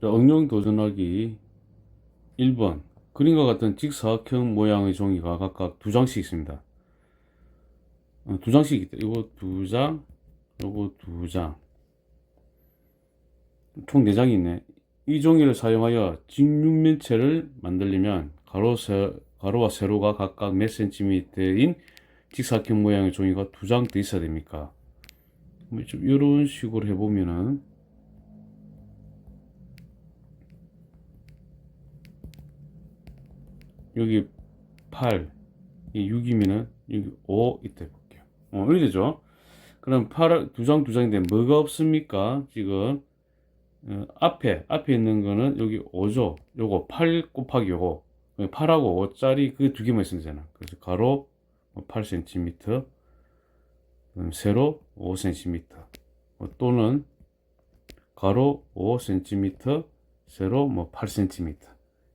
자, 응용 도전하기 1번. 그림과 같은 직사각형 모양의 종이가 각각 두 장씩 있습니다. 어, 두 장씩 있다. 이거 두 장, 요거 두 장. 총 네 장이 있네. 이 종이를 사용하여 직육면체를 만들려면 가로, 세, 가로와 세로가 각각 몇 센티미터인 직사각형 모양의 종이가 두 장 더 있어야 됩니까? 뭐좀 이런 식으로 해보면은 여기 8, 이 6이면은 여기 5 이때 볼게요. 어, 이렇게 되죠? 그럼 8, 두 장, 두 장인데 뭐가 없습니까? 지금, 어, 앞에, 앞에 있는 거는 여기 5죠? 요거 8 곱하기 요거. 8하고 5짜리 그 두 개만 있으면 되잖아. 그래서 가로 8cm, 음, 세로 5cm, 뭐 또는 가로 5cm, 세로 뭐 8cm.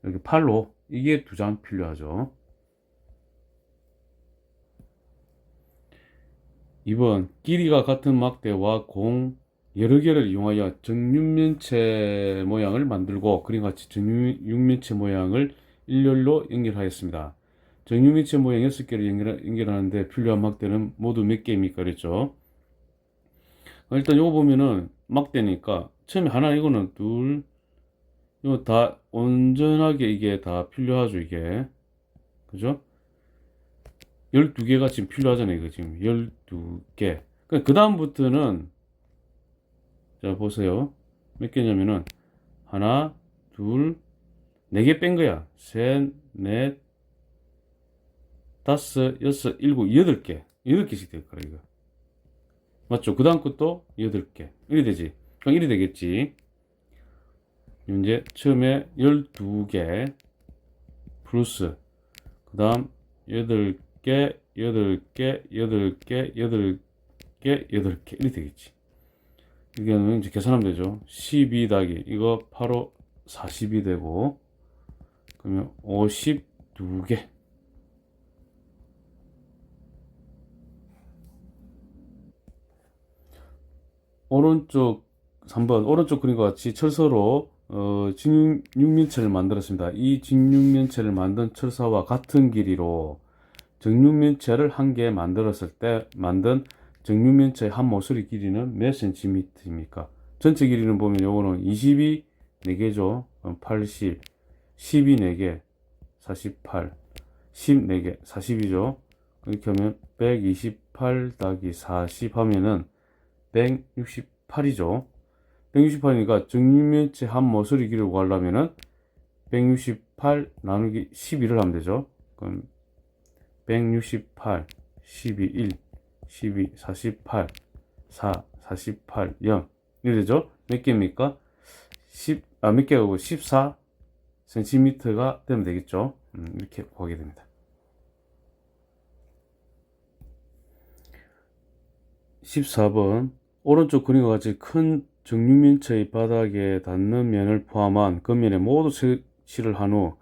이렇게 8로 이게 두 장 필요하죠. 2번 길이가 같은 막대와 공 여러 개를 이용하여 정육면체 모양을 만들고 그림같이 정육면체 모양을 일렬로 연결하였습니다. 정육면체 모양 6개를 연결, 연결하는데 필요한 막대는 모두 몇 개입니까? 그랬죠? 일단 요거 보면은 막대니까 처음에 하나 이거는 둘 이거 다 온전하게 이게 다 필요하죠 이게. 그죠? 12개가 지금 필요하잖아요 이거 지금. 12개. 그 다음부터는 자 보세요. 몇 개냐면은 하나 둘 네 개 뺀 거야. 셋 넷 다섯 여섯 일곱 여덟 개. 여덟 개씩 될 거야 이거. 맞죠? 그 다음 것도 여덟 개. 이래 되지? 그럼 이래 되겠지 이제 처음에 12개 플러스 그 다음 8개 8개 8개 8개 8개 이렇게 되겠지. 이거는 이제 계산하면 되죠. 12 더하기 이거 바로 40이 되고 그러면 52개. 오른쪽 3번 오른쪽 그림과 같이 철서로 어, 직육면체를 만들었습니다. 이 직육면체를 만든 철사와 같은 길이로 정육면체를 한 개 만들었을 때 만든 정육면체의 한 모서리 길이는 몇 센티미터입니까? 전체 길이는 보면 요거는 22 4개죠. 80, 12 4개, 48, 10 4개, 40이죠. 이렇게 하면 128 더하기 40 하면은 168이죠. 168이니까 정육면체 한 모서리 길을 구하려면은 168 나누기 12를 하면 되죠. 그럼 168, 12, 1, 12, 48, 4, 48, 0. 이래 되죠? 몇 개입니까? 10, 아, 몇 개하고 14 cm가 되면 되겠죠? 음, 이렇게 구하게 됩니다. 14번. 오른쪽 그림과 같이 큰 정육면체의 바닥에 닿는 면을 포함한 겉면에 모두 색칠을 한 후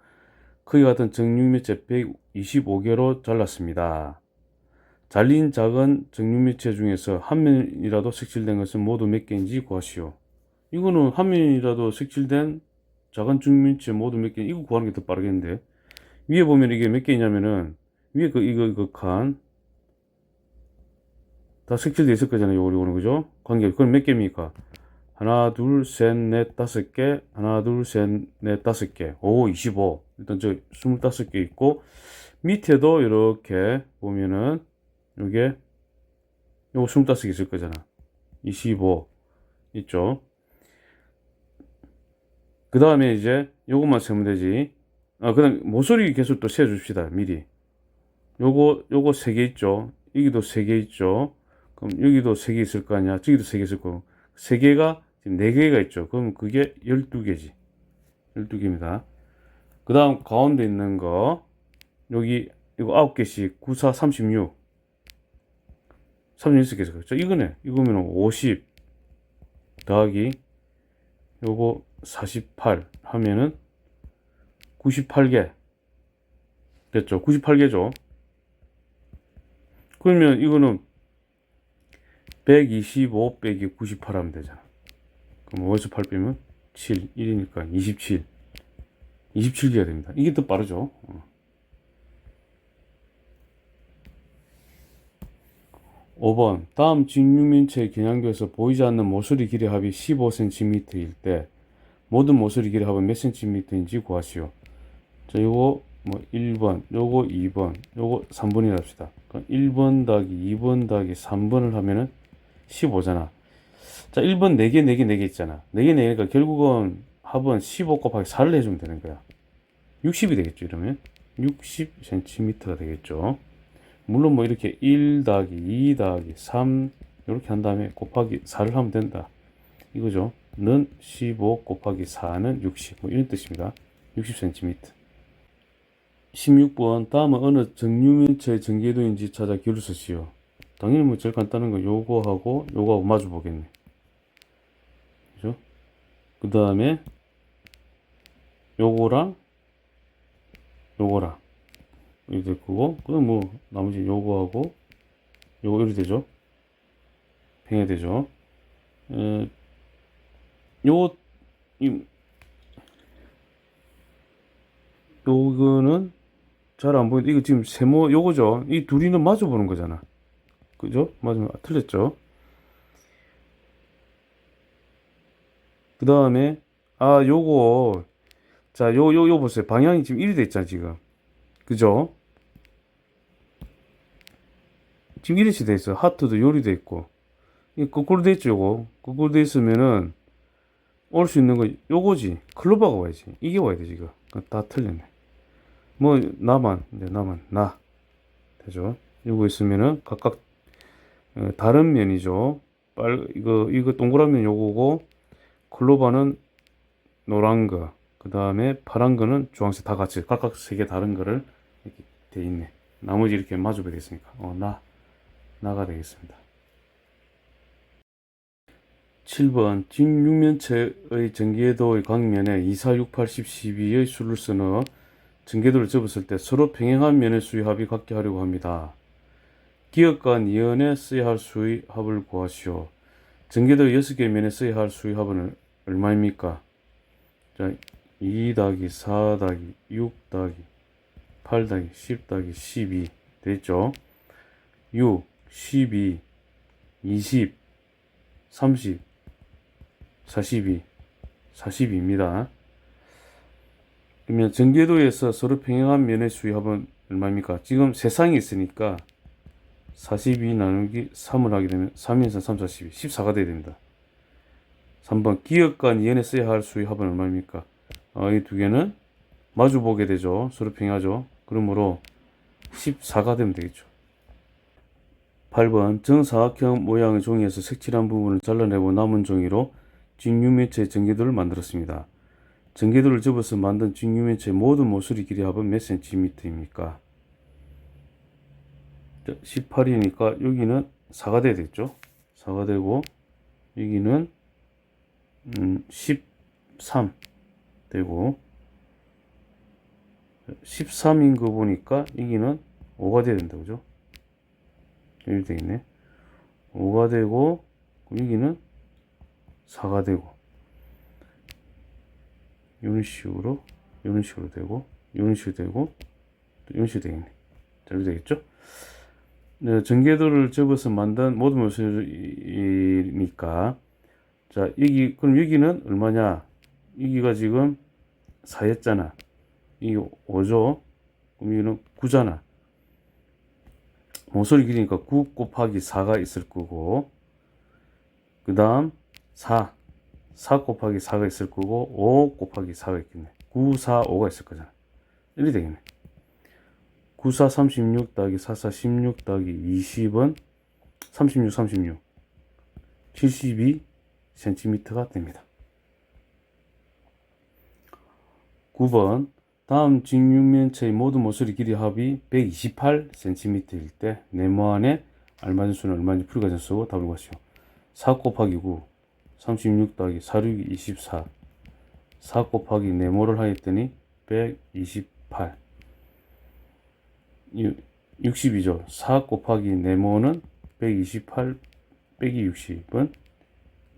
크기 같은 정육면체 125개로 잘랐습니다. 잘린 작은 정육면체 중에서 한 면이라도 색칠된 것은 모두 몇 개인지 구하시오. 이거는 한 면이라도 색칠된 작은 정육면체 모두 몇 개, 이거 구하는 게 더 빠르겠는데. 위에 보면 이게 몇 개냐면은, 위에 그, 이거, 이거 칸, 다 색칠돼 있을 거잖아요. 요거, 요거는, 그죠? 관계. 그럼 몇 개입니까? 하나, 둘, 셋, 넷, 다섯 개. 하나, 둘, 셋, 넷, 다섯 개. 오, 25. 일단 저 25개 있고, 밑에도 이렇게 보면은, 요게, 요거 25개 있을 거잖아. 25. 있죠? 그 다음에 이제 요것만 세면 되지. 아, 그 다음 모서리 개수 또 세줍시다. 미리. 요거, 요거 세개 있죠? 여기도 세개 있죠? 그럼 여기도 세개 있을 거 아니야? 저기도 세개 있을 거고. 세 개가 지금 네 개가 있죠. 그럼 그게 12개지. 12개입니다. 그 다음 가운데 있는 거, 여기, 이거 9개씩, 9, 4, 36. 36개 있을 거죠. 이거네. 이거면 50 더하기, 요거 48 하면은 98개. 됐죠. 98개죠. 그러면 이거는 125 빼기 98 하면 되잖아. 그럼 5에서 8 빼면 7, 1이니까 27. 27개가 됩니다. 이게 더 빠르죠. 어. 5번 다음 직육면체의 겨냥도에서 보이지 않는 모서리 길이 합이 15cm일 때 모든 모서리 길이 합은 몇 cm인지 구하시오. 자, 요거 뭐 1번, 요거 2번, 요거 3번이라 합시다. 그럼 1번 더하기 2번 더하기 3번을 하면은 15잖아. 자, 1번 4개, 4개, 4개 있잖아. 4개, 4개니까 결국은 합은 15 곱하기 4를 해주면 되는 거야. 60이 되겠죠, 이러면. 60cm가 되겠죠. 물론 뭐 이렇게 1 더하기 2 더하기 3 이렇게 한 다음에 곱하기 4를 하면 된다. 이거죠. 는 15 곱하기 4는 60. 뭐 이런 뜻입니다. 60cm. 16번 다음은 어느 정류면체의 전개도인지 찾아 기울을 쓰시오. 당연히 뭐 제일 간단한 거 요거하고 요거하고 마주 보겠네. 그 다음에 요거랑 요거랑 이렇게 될 거고 그다음 뭐 나머지 요거하고 요거 이렇게 되죠. 평행 되죠. 에, 요 이, 요거는 잘 안 보이는데 이거 지금 세모 요거죠. 이 둘이는 마주 보는 거잖아. 그죠? 맞으면 아, 틀렸죠. 그 다음에 아 요거 자 요 요 요 보세요. 방향이 지금 이리 돼 있잖아 지금. 그죠? 지금 이렇게 돼 있어. 하트도 요리 돼 있고. 이 거꾸로 돼 있죠, 요거. 거꾸로 돼 있으면은 올 수 있는 거 요거지. 클로바가 와야지. 이게 와야 돼, 지금. 다 틀렸네. 뭐 나만 이제 나만 나 되죠. 요거 있으면은 각각 어, 다른 면이죠. 빨 이거 이거 동그란 면 요거고 클로바는 노란 거. 그 다음에 파란 거는 주황색 다 같이 각각 세 개 다른 거를 이렇게 돼 있네. 나머지 이렇게 마주 보게 됐으니까 어, 나 나가 되겠습니다. 7번 직육면체의 전개도의 광면에 2, 4, 6, 8, 10, 12의 수를 쓰는 전개도를 접었을 때 서로 평행한 면의 수의 합이 같게 하려고 합니다. 기역과 니은에 써야 할 수의 합을 구하시오. 전개도 6개의 면에 써야 할 수의 합은 얼마입니까? 자, 2 더하기 4 더하기 6 더하기 8 더하기 10 더하기 12 됐죠? 6, 12, 20, 30, 42, 42입니다. 그러면 전개도에서 서로 평행한 면의 수의 합은 얼마입니까? 지금 세상이 있으니까 42 나누기 3을 하게 되면 3인선 3, 42, 14가 돼야 됩니다. 3번 기역과 니은에 써야 할 수의 합은 얼마입니까? 어, 이두 개는 마주 보게 되죠. 서로 평행하죠. 그러므로 14가 되면 되겠죠. 8번 정사각형 모양의 종이에서 색칠한 부분을 잘라내고 남은 종이로 직육면체의 전개도를 만들었습니다. 전개도를 접어서 만든 직육면체의 모든 모서리 길이 합은 몇 cm입니까? 18이니까 여기는 4가 돼야 되겠죠? 4가 되고 여기는 음, 13 되고 13인 거 보니까 여기는 5가 돼야 된다 그죠? 이렇게 되겠네 5가 되고 여기는 4가 되고 이런 식으로 이런 식으로 되고 이런 식으로 되고 또 이런 식으로 되겠네 자 이렇게 되겠죠? 네, 전개도를 접어서 만든 모든 모습이니까. 자 여기 그럼 여기는 얼마냐? 여기가 지금 4였잖아. 이게 5죠? 그럼 여기는 9잖아. 모서리 길이니까 9 곱하기 4가 있을 거고 그 다음 4 4 곱하기 4가 있을 거고 5 곱하기 4가 있겠네. 9, 4, 5가 있을 거잖아. 이렇게 되겠네 9, 4, 36 더하기 4, 4, 16 더하기 20은 36, 36 72cm가 됩니다. 9번. 다음 직육면체의 모든 모서리 길이 합이 128cm일 때 네모 안에 알맞은 수는 얼마인지 풀이과정 쓰고 답을 구하시오. 4 곱하기 9 36 더하기 4, 6, 24 4 곱하기 네모를 하였더니 128 60이죠 4 곱하기 네모는 128 빼기 60은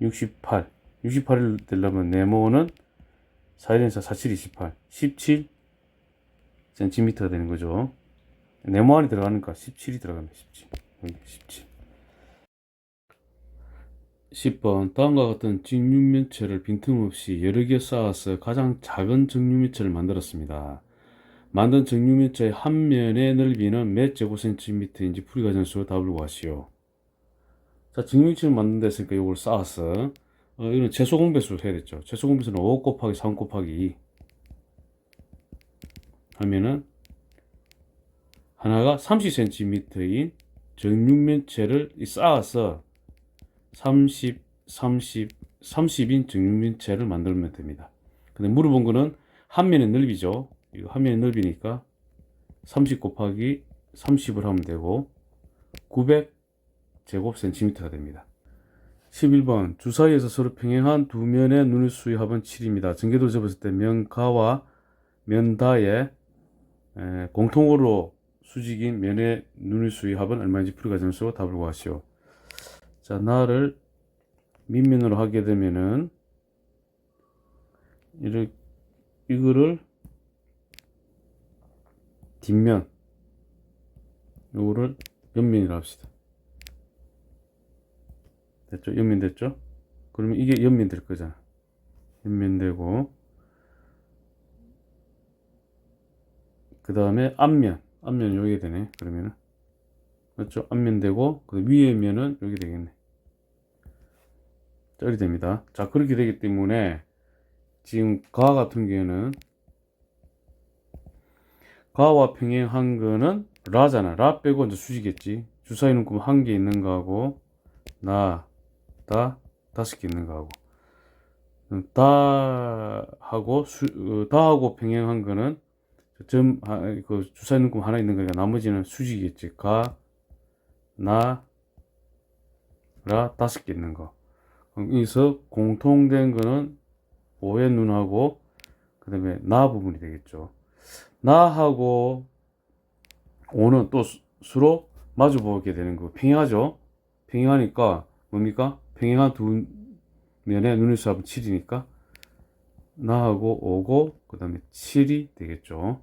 68 68일 되려면 네모는 414 47 28 17 cm가 되는 거죠. 네모 안에 들어가니까 17이 들어갑니다. 17. 여기 17. 10번 다음과 같은 직육면체를 빈틈없이 여러 개 쌓아서 가장 작은 정육면체를 만들었습니다. 만든 정육면체의 한 면의 넓이는 몇 제곱센티미터인지 풀이 과정에서 답을 구하시오. 자, 정육면체를 만든 데 있으니까 이걸 쌓았어. 어, 이건 최소 공배수를 해야 됐죠. 최소 공배수는 5 곱하기 3 곱하기 2 하면은 하나가 30cm인 정육면체를 쌓아서 30, 30, 30인 정육면체를 만들면 됩니다. 근데 물어본 거는 한 면의 넓이죠. 이거 한 면의 넓이니까 30 곱하기 30을 하면 되고 900 제곱 센티미터가 됩니다. 11번 주사위에서 서로 평행한 두 면의 눈의 수의 합은 7입니다. 전개도를 접었을 때 면가와 면다의 에, 공통으로 수직인 면의 눈의 수의 합은 얼마인지 풀이 과정을 쓰고 답을 구하시오. 자, 나를 밑면으로 하게 되면은 이렇게 이거를 뒷면 요거를 옆면이라 합시다. 됐죠? 옆면 됐죠? 그러면 이게 옆면 될 거잖아. 옆면 되고 그 다음에 앞면 앞면 여기 되네. 그러면은 맞죠? 앞면 되고 그 위에 면은 여기 되겠네. 자, 이렇게 됩니다. 자 그렇게 되기 때문에 지금 가 같은 경우에는 가와 평행한 거는 라잖아. 라 빼고 이제 수지겠지. 주사위 눈금 한개 있는 거하고 나, 다, 다섯 개 있는 거하고 음, 다 하고 수, 어, 다하고 평행한 거는 점, 아, 그 주사위 눈금 하나 있는 거니까 나머지는 수지겠지. 가, 나, 라 다섯 개 있는 거. 그럼 여기서 공통된 거는 오의 눈하고 그 다음에 나 부분이 되겠죠. 나하고 오는 또 수- 수로 마주 보게 되는 거 평행하죠. 평행하니까 뭡니까? 평행한 두 면의 눈의 수합은 7이니까 나하고 5고 그 다음에 7이 되겠죠.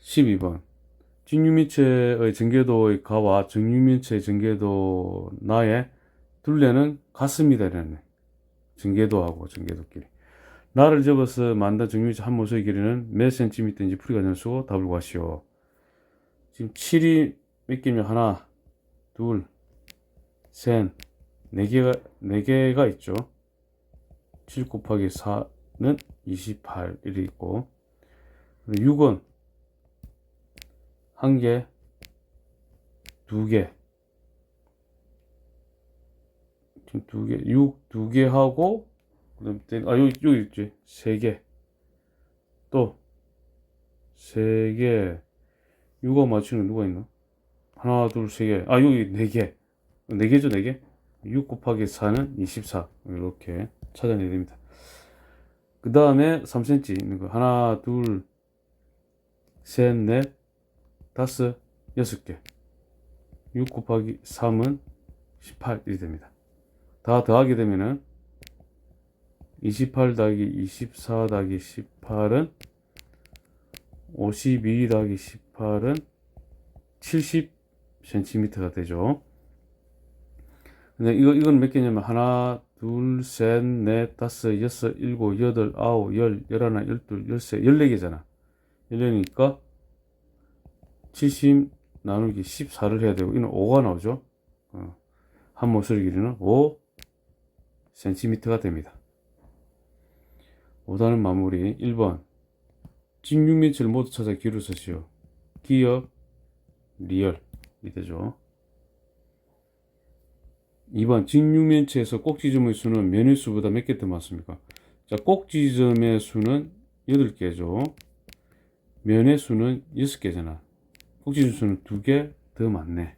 12번 직육면체의 전개도의 가와 정육면체의 전개도 나의 둘레는 같습니다. 이러네. 전개도하고 전개도끼리. 나를 접어서 만든 정육면체 한 모서의 길이는 몇 센티미터인지 풀이 과정을 쓰고 답을 구하시오. 지금 7이 몇 개면 하나, 둘, 셋, 네 개가, 네 개가 있죠. 7 곱하기 4는 28, 이렇게 있고, 6은 한 개, 두 개, 지금 두 개, 6 두 개 하고, 그 다음에, 아, 여기, 여기 있지. 세 개. 또, 세 개. 6가 맞추는 누가 있나? 하나, 둘, 세 개. 아, 여기 네 개. 네 개죠, 네 개? 6 곱하기 4는 24. 이렇게 찾아내야 됩니다. 그 다음에 3cm 있는 거. 하나, 둘, 셋, 넷, 다섯, 여섯 개. 6 곱하기 3은 18이 됩니다. 다 더하게 되면은 28 더하기 24 더하기 18은 52 더하기 18은 70cm가 되죠. 근데 이거 이건 몇 개냐면 하나, 둘, 셋, 넷, 다섯, 여섯, 일곱, 여덟, 아홉, 열, 열하나, 열둘, 열세, 열네 개잖아. 열네니까 70 나누기 14를 해야 되고 이는 5가 나오죠. 어. 한 모서리 길이는 5 cm가 됩니다. 5단은 마무리 1번 직육면체를 모두 찾아 기로 쓰시오. 기역, 리얼 이 되죠. 2번 직육면체에서 꼭지점의 수는 면의 수보다 몇 개 더 많습니까? 자, 꼭지점의 수는 8개죠. 면의 수는 6개잖아. 꼭지점 수는 2개 더 많네.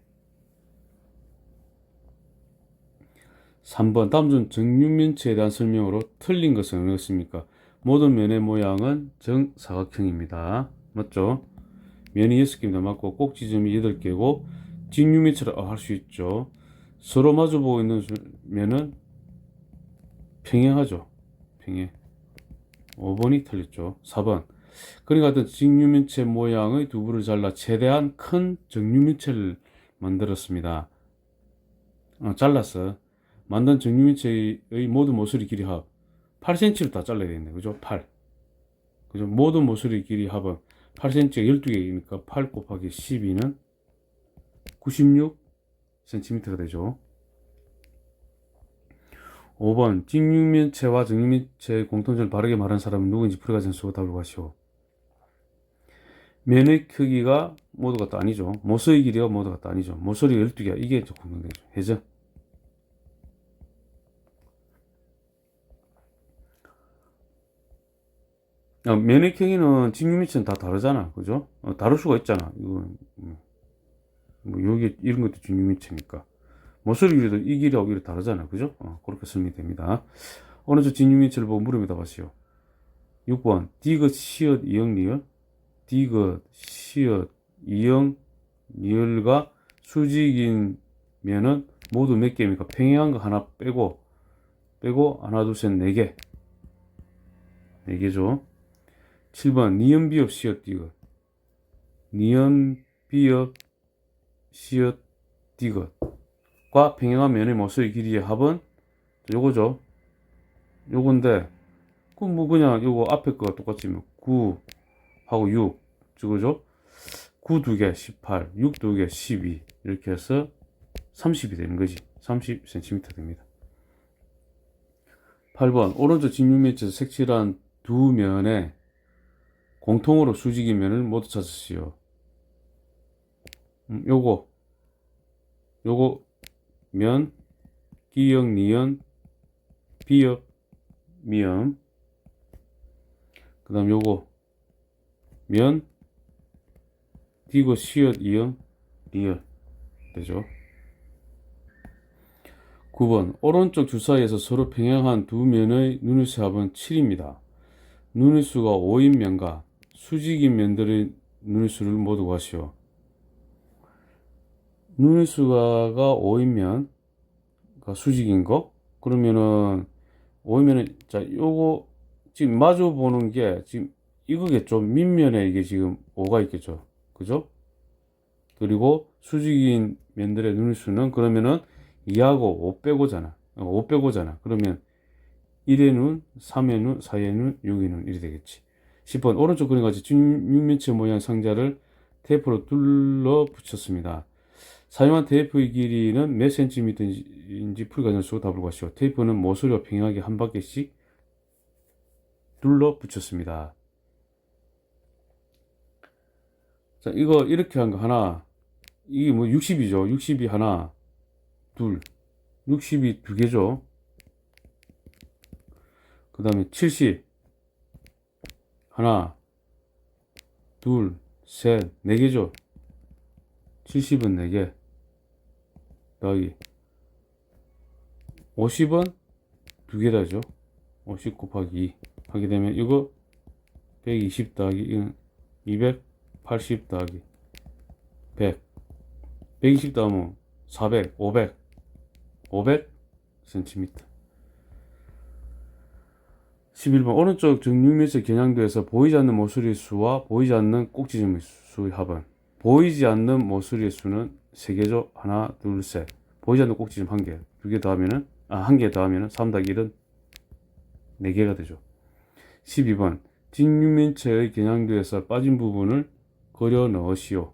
3번 다음 중 정육면체에 대한 설명으로 틀린 것은 어느 것입니까? 모든 면의 모양은 정사각형입니다. 맞죠? 면이 6개입니다. 맞고 꼭지점이 8개고 직육면체를 할수 있죠. 서로 마주보고 있는 면은 평행하죠. 평행. 5번이 틀렸죠. 4번. 그림 같은 직류면체 모양의 두부를 잘라 최대한 큰 정류면체를 만들었습니다. 어, 잘랐어. 만든 정류면체의 모든 모서리 길이 합 8cm를 다 잘라야 되겠네. 그죠? 8. 그죠? 모든 모서리 길이 합은 8cm가 12개이니까 8 곱하기 12는 96cm가 되죠. 5번 직육면체와 정육면체의 공통점을 바르게 말한 사람은 누구인지 풀이과정 쓰고 답을 구하시오. 면의 크기가 모두 같다 아니죠. 모서리 길이가 모두 같다 아니죠. 모서리가 12개야. 이게 공통되죠. 해죠. 야, 면의 크기는 직육면체는 다 다르잖아. 그죠? 어, 다를 수가 있잖아. 이건 음. 뭐 여기 이런 것도 직육면체니까. 모서리 길이도 이 길이하고 이렇게 다르잖아요. 그죠? 어, 그렇게 설명됩니다. 오른쪽 진유민치를 보고 물음에 답하시오. 6번 디귿 시읒 이응 리을 디귿 시읒 이응 리을과 수직인 면은 모두 몇 개입니까? 평행한 거 하나 빼고 빼고 하나 둘 셋 네 개. 네 개죠. 7번 니은 비읍 시읒 디귿 니은 비읍 시읒 디귿 과 평행한 면의 모서리 길이의 합은 요거죠. 요건데 그럼 뭐 그냥 요거 앞에 거가 똑같지 뭐 9하고 6 저거죠. 9 두개 18, 6 두개 12 이렇게 해서 30이 되는 거지. 30cm 됩니다. 8번 오른쪽 직육면체에서 색칠한 두 면에 공통으로 수직인 면을 모두 찾으시오. 음, 요거 요거 면, 기역, 니은, 비역, 미음. 그 다음 요거, 면, 디귿, 시읒, 이응, 리을. 되죠. 9번, 오른쪽 주사위에서 서로 평행한 두 면의 눈의수 합은 7입니다. 눈의수가 5인 면과 수직인 면들의 눈의 수를 모두 구하시오. 눈의 수가 5이면 그러니까 수직인 거? 그러면은 5이면은 자 요거 지금 마주 보는 게 지금 이거겠죠? 밑면에 이게 지금 5가 있겠죠? 그죠? 그리고 수직인 면들의 눈의 수는 그러면은 2하고 5 빼고잖아. 5 빼고잖아. 그러면 1의 눈, 3의 눈, 4의 눈, 6의 눈 이렇게 되겠지 10번 오른쪽 그림같이 육면체 모양 상자를 테이프로 둘러 붙였습니다 사용한 테이프의 길이는 몇 센티미터인지 쓰고 답을 구하시오. 테이프는 모서리와 평행하게 한 바퀴씩 둘러 붙였습니다. 자, 이거 이렇게 한 거 하나, 이게 뭐 60이죠. 60이 하나, 둘, 60이 두 개죠. 그 다음에 70, 하나, 둘, 셋, 네 개죠. 70은 4개. 더하기 50은 두 개다죠. 50 곱하기 2 하게 되면 이거 120 더하기 이건 280 더하기 100 120 더하면 400 500 500 cm 11번 오른쪽 정육면체 겨냥도에서 보이지 않는 모서리 수와 보이지 않는 꼭지점의 수의 합은 보이지 않는 모서리의 수는 세 개죠. 하나, 둘, 셋. 보이지 않는 꼭지점 한 개. 두개 더하면은, 아, 한개 더하면은 3 더하기 1은 4개가 되죠. 12번. 직육면체의 겨냥도에서 빠진 부분을 그려 넣으시오.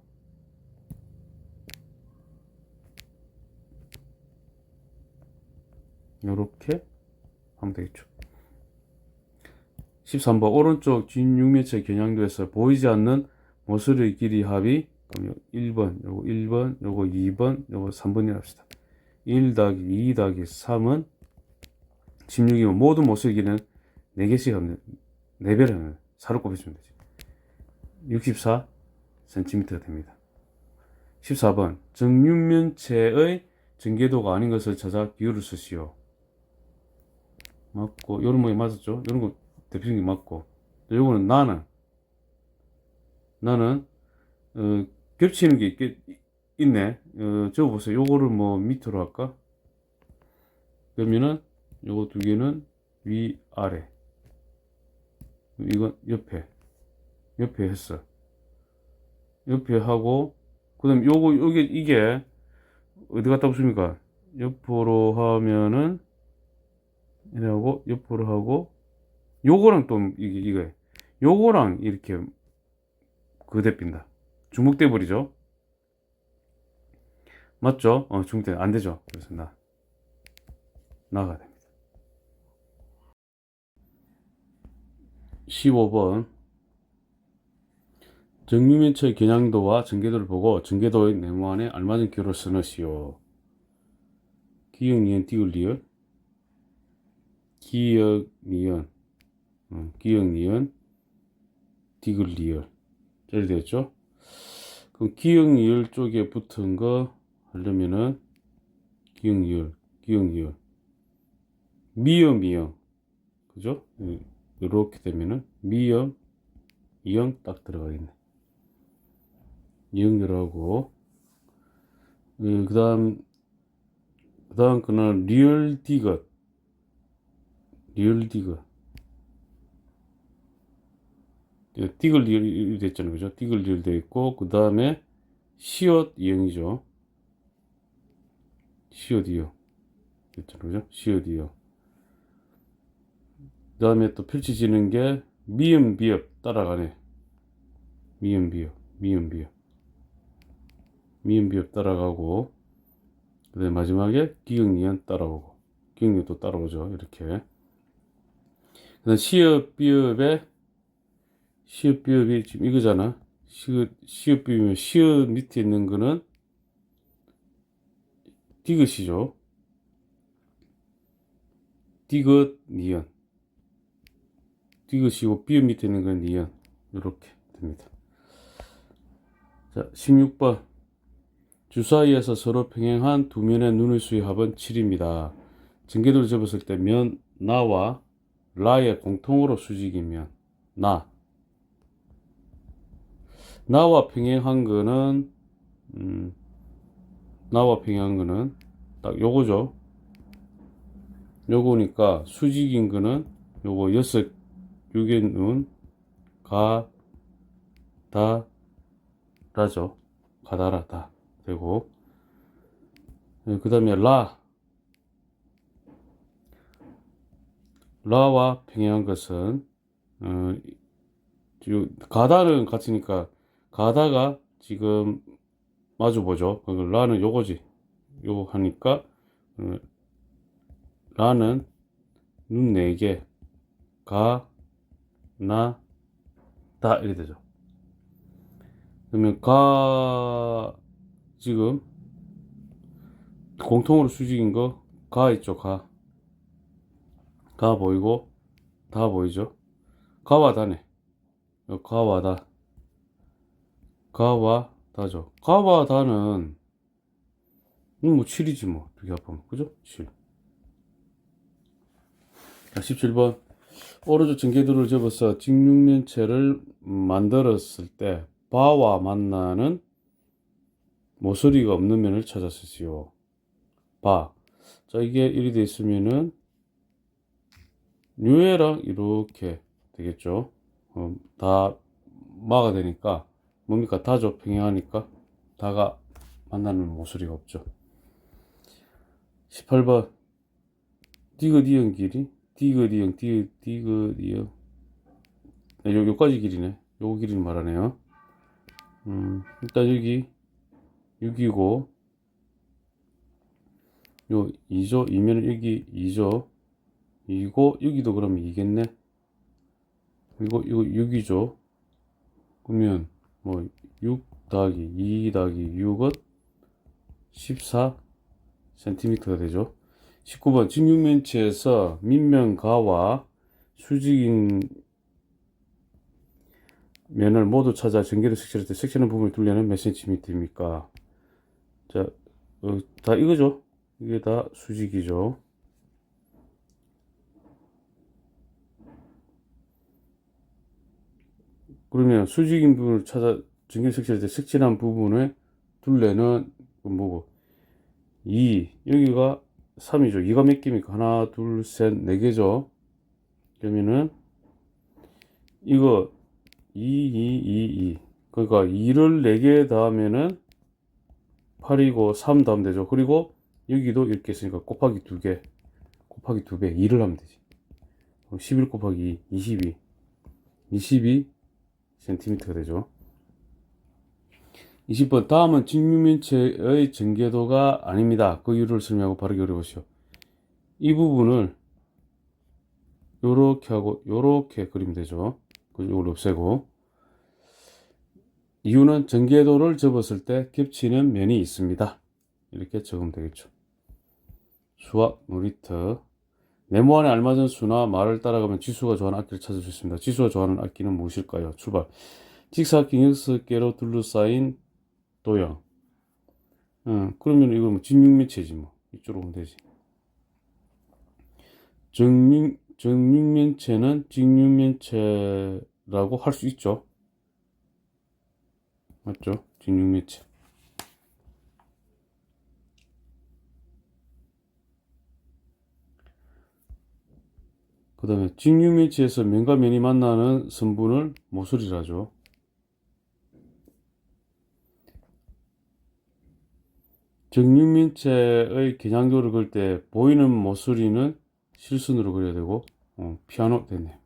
요렇게 하면 되겠죠. 13번. 오른쪽 직육면체 겨냥도에서 보이지 않는 모서리 길이 합이 그럼 1번, 요거 1번, 요거 2번, 요거 3번이라 합시다. 1 더하기 2 더하기 3은 16이면 모든 모서기는 4개씩 하면 4배를 하면 4로 곱해주면 되지. 64cm가 됩니다. 14번 정육면체의 전개도가 아닌 것을 찾아 비율을 쓰시오. 맞고 요런 모양 맞았죠? 요런 거 대표적인 게 맞고 요거는 나는 나는 어, 겹치는 게 있겠, 있네. 어, 적어 보세요. 요거를 뭐 밑으로 할까? 그러면은 요거 두 개는 위 아래. 이건 옆에. 옆에 했어. 옆에 하고 그 다음 요거 요게 이게 어디 갔다 붙습니까? 옆으로 하면은 이래 하고 옆으로 하고 요거랑 또 이게 이거 요거랑 이렇게 그대 빈다. 중복돼 버리죠. 맞죠? 어, 중복돼 안 되죠. 그래서 나 나가 됩니다. 15번 정유면체의 겨냥도와 전개도를 보고 전개도의 네모 안에 알맞은 기호를 써넣으시오. 기역, 니은, 띄울, 리을 기역, 니은 어, 기역, 니은 디귿, 리을 잘 되었죠? 그럼 기역, 니을 쪽에 붙은 거 하려면은 기역, 니을, 기역, 니을 미음, 미음 그죠? 이렇게 되면은 미음, 이음 딱 들어가겠네. 이응열하고 그 다음 그 다음 거는 리얼 디귿 리얼 디귿 디귿 리얼 됐잖아요. 그죠? 디귿 리얼 돼 있고 그 다음에 시옷 이응이죠. 시옷 이응 됐잖아요. 그죠? 시옷 이응 그 다음에 또 펼쳐지는 게 미음 비읍 따라가네. 미음 비읍 미음 비읍. 미음 비읍 따라가고 그 다음 마지막에 기역 니은 따라오고. 기역 니은도 따라오죠. 이렇게. 그 다음 시읍 비읍에 시읍 비읍이 지금 이거잖아. 시읍 시읍 비읍이면 시읍 밑에 있는 거는 디귿이죠. 디귿 니은. 디귿이고 비읍 밑에 있는 건 니은. 이렇게 됩니다. 자 16번. 주사위에서 서로 평행한 두 면의 눈의 수의 합은 7입니다. 전개도를 접었을 때 면 나와 라의 공통으로 수직이면 나 나와 평행한 거는 음, 나와 평행한 거는 딱 요거죠. 요거니까 수직인 거는 요거 여섯 육의 눈 가, 다, 라죠. 가다라, 다. 되고 그 다음에 라 라와 평행한 것은 어, 가다는 같으니까 가다가 지금 마주 보죠. 라는 요거지. 요거 하니까 어, 라는 눈 네 개, 가, 나, 다 이렇게 되죠. 그러면 가 지금 공통으로 수직인 거 가 있죠 가. 가 보이고 다 보이죠. 가와 다네. 가와 다. 가와 다죠. 가와 다는 뭐 7이지 뭐. 이렇게 합하면 그죠? 7. 자, 17번. 오른쪽 전개도를 접어서 직육면체를 만들었을 때 바와 만나는 모서리가 없는 면을 찾아 쓰시오. 바. 자, 이게 1이 돼 있으면은, 뉴에랑 이렇게 되겠죠. 어, 다 마가 되니까, 뭡니까? 다죠. 평행하니까. 다가 만나는 모서리가 없죠. 18번. 디귿 이응 길이. 디귿 이응, 디귿, 디귿 이응. 네, 요, 요까지 길이네. 요 길이를 말하네요. 음, 일단 여기 6이고 요 2죠 2면 여기 2죠 2고 여기도 그러면 2겠네 그리고 이거 6이죠 그러면 뭐 6 더하기 2 더하기 6은 14 cm가 되죠 19번 직육면체에서 밑면가와 수직인 면을 모두 찾아 전개를 색칠할 때 색칠한 부분을 둘레는 몇 cm입니까? 자, 어, 다 이거죠. 이게 다 수직이죠. 그러면 수직인 부분을 찾아 전개 색칠할 때 색칠한 부분의 둘레는 그 뭐고 2 여기가 3이죠. 2가 몇 개입니까? 하나, 둘, 셋, 네 개죠. 그러면은 이거 2, 2, 2, 2. 그러니까 2를 4개 더하면은 8이고 3 더하면 되죠. 그리고 여기도 이렇게 있으니까 곱하기 2개. 곱하기 2배. 2를 하면 되지. 그럼 11 곱하기 2, 22. 22 cm가 되죠. 20번 다음은 직육면체의 전개도가 아닙니다. 그 이유를 설명하고 바르게 그려보시오. 이 부분을 요렇게 하고 요렇게 그리면 되죠. 그 이걸 없애고 이유는 전개도를 접었을 때 겹치는 면이 있습니다. 이렇게 적으면 되겠죠. 수학 놀이터 네모 안에 알맞은 수나 말을 따라가면 지수가 좋아하는 악기를 찾을 수 있습니다. 지수가 좋아하는 악기는 무엇일까요? 출발. 직사각형 6개로 둘러싸인 도형. 어, 그러면 이거 뭐 직육면체지 뭐. 이쪽으로 오면 되지. 정육, 정육면체는 직육면체라고 할 수 있죠. 맞죠? 직육면체. 그 다음에 직육면체에서 면과 면이 만나는 선분을 모서리라죠. 정육면체의 개장도를 그릴 때 보이는 모서리는 실선으로 그려야 되고 어, 피아노 됐네.